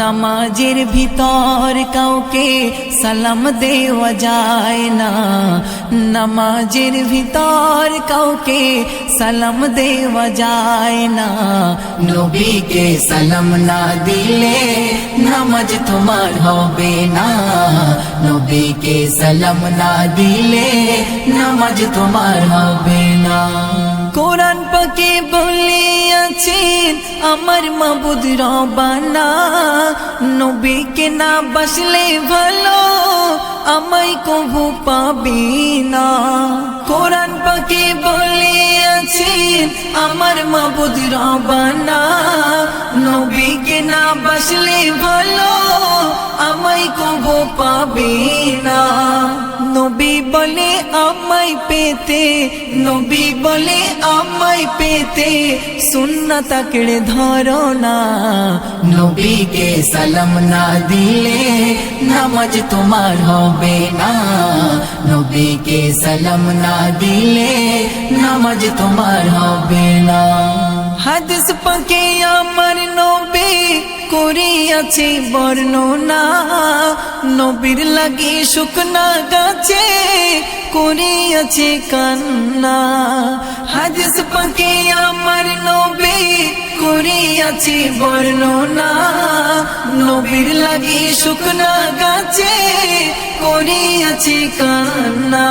নামাজের ভিতর কাউকে সালাম দেওয়া যায় না নামাজের ভিতর কাউকে সালাম দেওয়া যায় না নবীকে সালাম না দিলে নামাজ তোমার হবে না নবীকে সালাম না দিলে নামাজ তোমার হবে না পাকে বলিয়াছেন, আমার মাবুদ রবানা। নবীকে না বাসলে ভালো, আমায় কবু পাবি না। কোরআন পাকে বলিয়াছেন, আমার মাবুদ রবানা। নবীকে না বাসলে ভালো, আমায় কবু পাবি নবী বলে আমায় পেতে, নবী বলে আমায় পেতে সুন্না তাকড়ে ধরো না। নবীকে সালাম না দিলে নামাজ তোমার হবে না। নবীকে সালাম না দিলে নামাজ তোমার হবে না। হাদিস পাকে আমার নবী করিয়াছে বর্ণনা। নবীর লাগি শুকনা গাছে করিয়াছে কান্না। হাদিস পাকে আমার নবী করিয়াছে বর্ণনা। নবীর লাগি শুকনা গাছে করিয়াছে কান্না।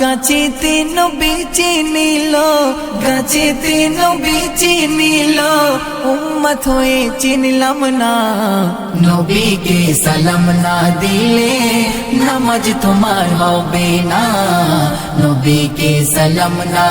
গাছেতে নবী চিনিল, গাছেতে নবী চিনিল, উম্মত হয়ে চিনলাম না। নবীকে সালাম না দিলে নামাজ তোমার হবে না। নবীকে সালাম না